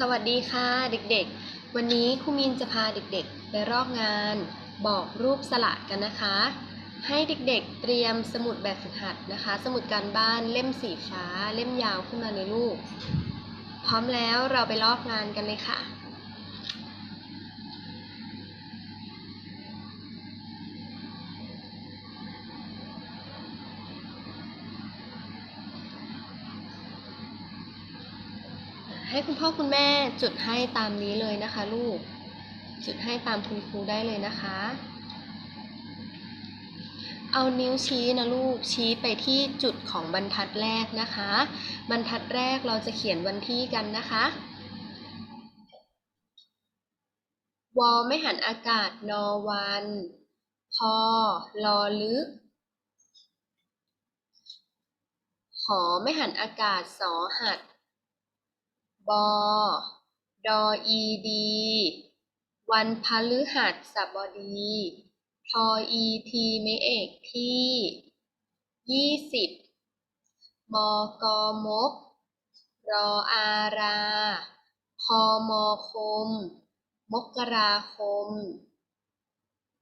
สวัสดีค่ะเด็กๆ วันนี้ครูมินจะพาเด็กๆ ไปรอบงานบอกรูปสลัดกันนะคะ ให้เด็กๆ เตรียมสมุดแบบฝึกหัดนะคะ สมุดการบ้านเล่มสีฟ้า เล่มยาวขึ้นมาเลยลูก พร้อมแล้วเราไปลอกงานกันเลยค่ะ ให้คุณพ่อคุณแม่จุดให้ตามนี้เลยนะคะ ลูก จุดให้ตามคุณครูได้เลยนะคะ เอานิ้วชี้นะลูกชี้ไปที่จุดของบรรทัดแรกนะคะ บรรทัดแรกเราจะเขียนวันที่กันนะคะวอไม่หันอากาศนอวันพอลอลึกหอไม่หันอากาศสอหัด บอ ดออีดี วันพฤหัสบดี ทออีทีไม่เอกที่ยี่สิบมกมก รออาราคอมอคม มกราคม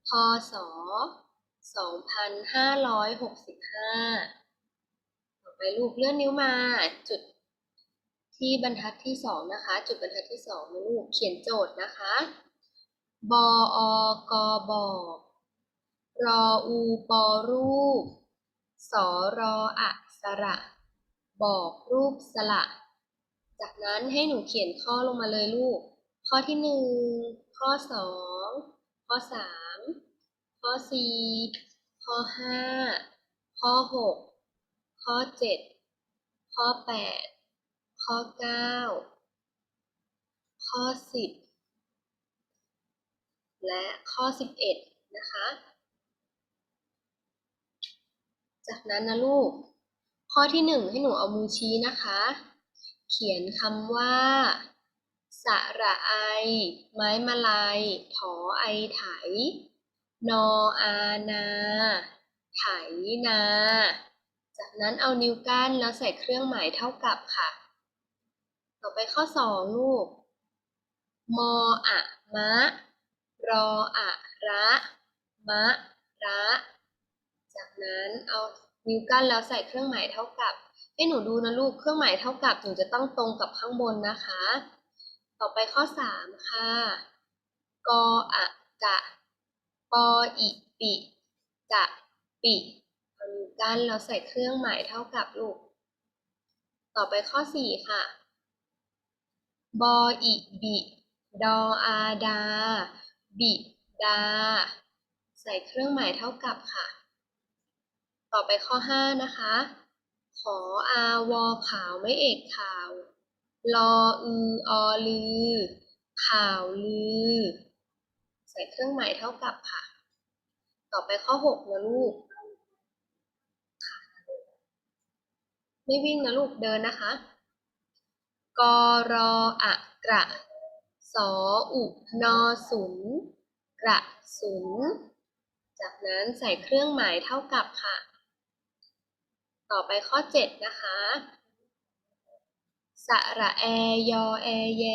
พศสองพันห้าร้อยหกสิบห้าต่อไปลูกเลื่อนนิ้วมาจุด ที่บรรทัดที่สองนะคะ จุดบรรทัดที่สองนะลูกเขียนโจทย์นะคะ บออกบอรออูปอรูป สอรออะสระ บอกรูปสระ จากนั้นให้หนูเขียนข้อลงมาเลยลูก ข้อที่หนึ่งข้อสองข้อสามข้อสี่ข้อห้าข้อหกข้อเจ็ดข้อแปด ข้อ 9 ข้อ 10 และข้อ 11 นะคะ จากนั้นนะลูก ข้อที่ 1 ให้หนูเอามือชี้นะคะ เขียนคำว่า สระไอ ไม้มาลาย ถอไอไถ นออานา ไถนา จากนั้นเอานิ้วก้านแล้วใส่เครื่องหมายเท่ากับค่ะ ต่อไปข้อสองลูก มออะมะ รออะระ มะ ระ จากนั้นเอานิ้วกั้นแล้วใส่เครื่องหมายเท่ากับ ให้หนูดูนะลูก เครื่องหมายเท่ากับหนูจะต้องตรงกับข้างบนนะคะ ต่อไปข้อสามค่ะ กออะกะ ปออิปิกะปิเอานิ้วกั้นแล้วใส่เครื่องหมายเท่ากับลูก ต่อไปข้อสี่ค่ะ บออิบิ ดออาดา บิดา ใส่เครื่องหมายเท่ากับค่ะ ต่อไปข้อห้านะคะ ขออาวอขาวไม่เอกขาวรออืออลือ ข่าวลือ ใส่เครื่องหมายเท่ากับค่ะ ต่อไปข้อหกนะลูก ไม่วิ่งนะลูกเดินนะคะ กรออะกระ สออุนอสุน กระสุน จากนั้นใส่เครื่องหมายเท่ากับค่ะ ต่อไปข้อ 7 นะคะ สระแอ ยอแอ แย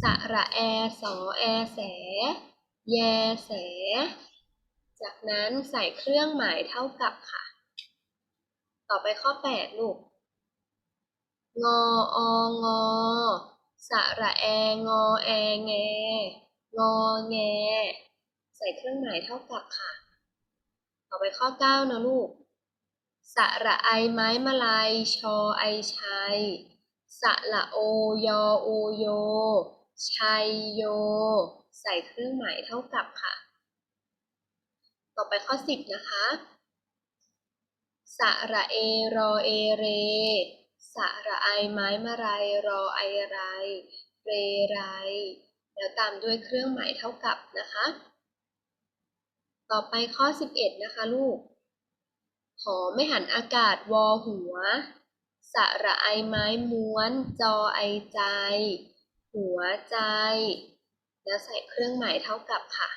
สระแอ สอแอ แส แย แส จากนั้นใส่เครื่องหมายเท่ากับค่ะ ต่อไปข้อ 8 ลูก งอองอ สระแองอแอแง งอแง ใส่เครื่องหมายเท่ากับค่ะ ต่อไปข้อ 9 นะลูก สระไอไม้มาลายชอไอชัย สระโอยอโอโย ชัยโย ใส่เครื่องหมายเท่ากับค่ะ ต่อไปข้อ 10 นะคะ สระเอรอเอเร สระไอไม้มาไรรอไอไร เรไร แล้วตามด้วยเครื่องหมายเท่ากับนะคะ ต่อไปข้อ 11 นะคะลูก หอไม่หันอากาศวอหัวสระไอไม้ม้วน จอไอใจ หัวใจ แล้วใส่เครื่องหมายเท่ากับค่ะ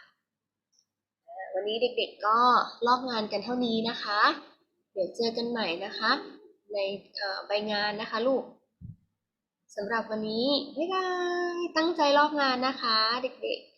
วันนี้เด็กๆก็ลอกงานกันเท่านี้นะคะ เดี๋ยวเจอกันใหม่นะคะ ในใบงานนะคะลูกสำหรับวันนี้ บ๊ายบาย ตั้งใจรอบงานนะคะ เด็กๆ